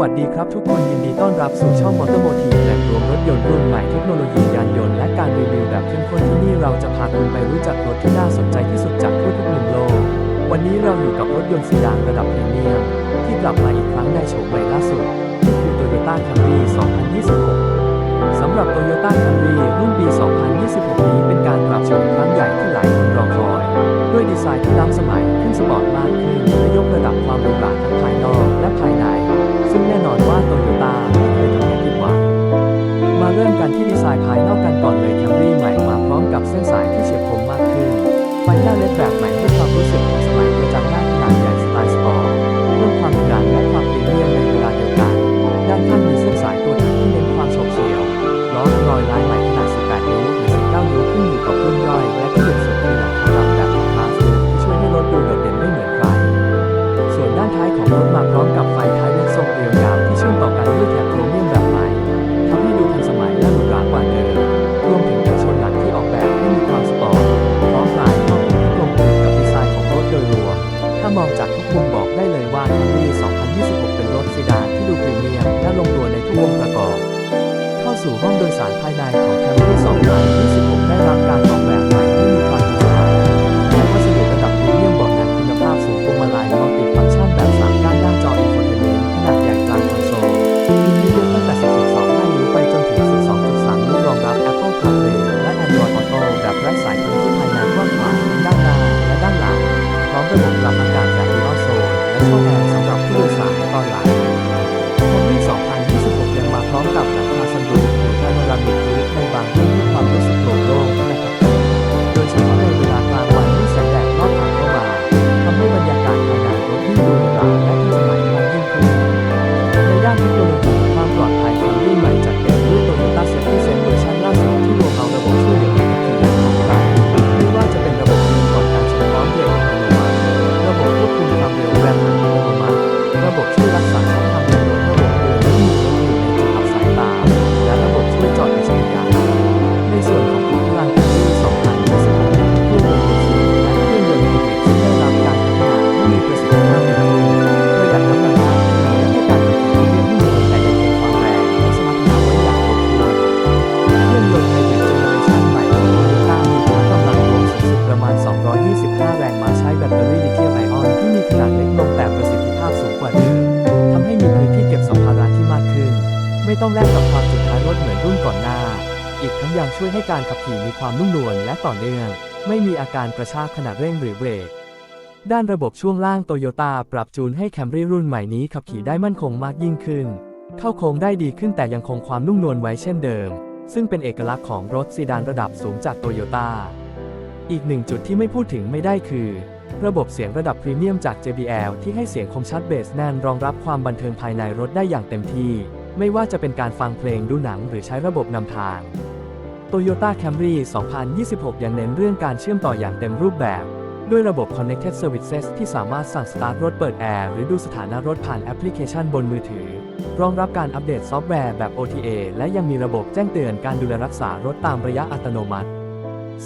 วัสดีครับทุกคนยินดีต้อนรับสู่ช่องมอเตอร์โมทีแหล่งรวมรถยนต์รุ่นใหม่เทคโนโลยียานยนต์และการรีวิวแบบเข้มข้นที่นี่เราจะพาคุณไปรู้จักรถที่น่าสนใจที่สุดจากทั่วทุกมุมโลก วันนี้เราอยู่กับรถยนต์ซีดานระดับพรีเมียมที่กลับมาอีกครั้งในโฉมใหม่ล่าสุดนี่คือ Toyota Camry 2026 สำหรับ Toyota Camry รุ่นปี 2026 นี้ ความรู้สึกของสมัยประจังหน้าขนาดใหญ่สไตล์สปอร์ตเพิ่มความดุดันและความพรีเมียมในเวลาเดียวกัน ด้านข้างมีเส้นสายตัวถังที่เน้นความโฉบเฉี่ยวล้อรอยลายใหม่ขนาด 18 นิ้วหรือ 19 นิ้วขึ้นอยู่กับรุ่นย่อย และที่เด่นสุดคือหลังคาดำแบบคลาสลูที่ช่วยให้รถดูโดดเด่นไม่เหมือนใคร ส่วนด้านท้ายของรถมาพร้อมกับไฟท้ายเล็กทรงเรียวยาว ต้องแลกกับความจุท้ายรถเหมือนรุ่นก่อนหน้า อีกทั้งยังช่วยให้การขับขี่มีความนุ่มนวลและต่อเนื่อง ไม่มีอาการกระชากขณะเร่งหรือเบรก ด้านระบบช่วงล่างโตโยต้าปรับจูนให้แคมรี่รุ่นใหม่นี้ขับขี่ได้มั่นคงมากยิ่งขึ้น เข้าโค้งได้ดีขึ้นแต่ยังคงความนุ่มนวลไว้เช่นเดิม ซึ่งเป็นเอกลักษณ์ของรถซีดานระดับสูงจากโตโยต้า อีกหนึ่งจุดที่ไม่พูดถึงไม่ได้คือระบบเสียงระดับพรีเมียมจาก JBL ที่ให้เสียงคมชัดเบสแน่นรองรับความบันเทิงภายในรถได้อย่างเต็มที่ ไม่ว่าจะเป็นการฟังเพลงดูหนังหรือใช้ระบบนำทาง Toyota Camry 2026 ยังเน้นเรื่องการเชื่อมต่ออย่างเต็มรูปแบบ ด้วยระบบ Connected Services ที่สามารถสั่งสตาร์ทรถเปิดแอร์หรือดูสถานะรถผ่านแอปพลิเคชันบนมือถือ รองรับการอัปเดตซอฟต์แวร์แบบ OTA และยังมีระบบแจ้งเตือนการดูแลรักษารถตามระยะอัตโนมัติ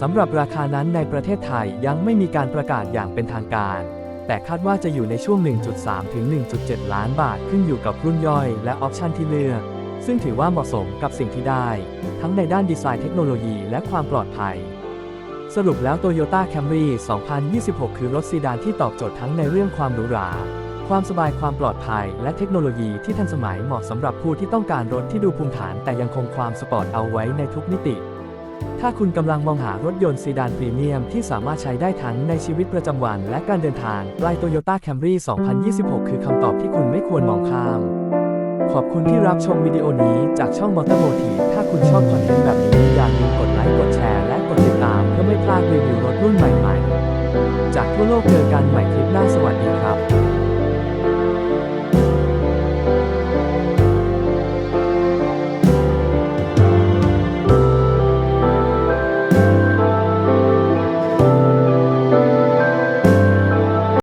สำหรับราคานั้นในประเทศไทยยังไม่มีการประกาศอย่างเป็นทางการ แต่คาดว่าจะอยู่ในช่วง 1.3 ถึง 1.7 ล้านบาทขึ้นอยู่กับรุ่นย่อยและออปชันที่เลือก ซึ่งถือว่าเหมาะสมกับสิ่งที่ได้ ทั้งในด้านดีไซน์เทคโนโลยีและความปลอดภัย สรุปแล้ว Toyota Camry 2026 คือรถซีดานที่ตอบโจทย์ทั้งในเรื่องความหรูหรา ความสบายความปลอดภัย และเทคโนโลยีที่ทันสมัยเหมาะสำหรับผู้ที่ต้องการรถที่ดูภูมิฐาน แต่ยังคงความสปอร์ตเอาไว้ในทุกมิติ ถ้าคุณกำลังมองหารถยนต์ซีดานพรีเมียมที่สามารถใช้ได้ทั้งในชีวิตประจำวันและการเดินทาง ไล Toyota Camry 2026 คือคำตอบที่คุณไม่ควรมองข้าม ขอบคุณที่รับชมวิดีโอนี้จากช่อง Motor Motive ถ้าคุณชอบคอนเทนต์แบบนี้อย่าลืมกดไลค์กดแชร์และกดติดตามเพื่อไม่พลาดรีวิวรถรุ่นใหม่ๆ จากทั่วโลกเจอกันใหม่คลิปหน้าสวัสดีครับ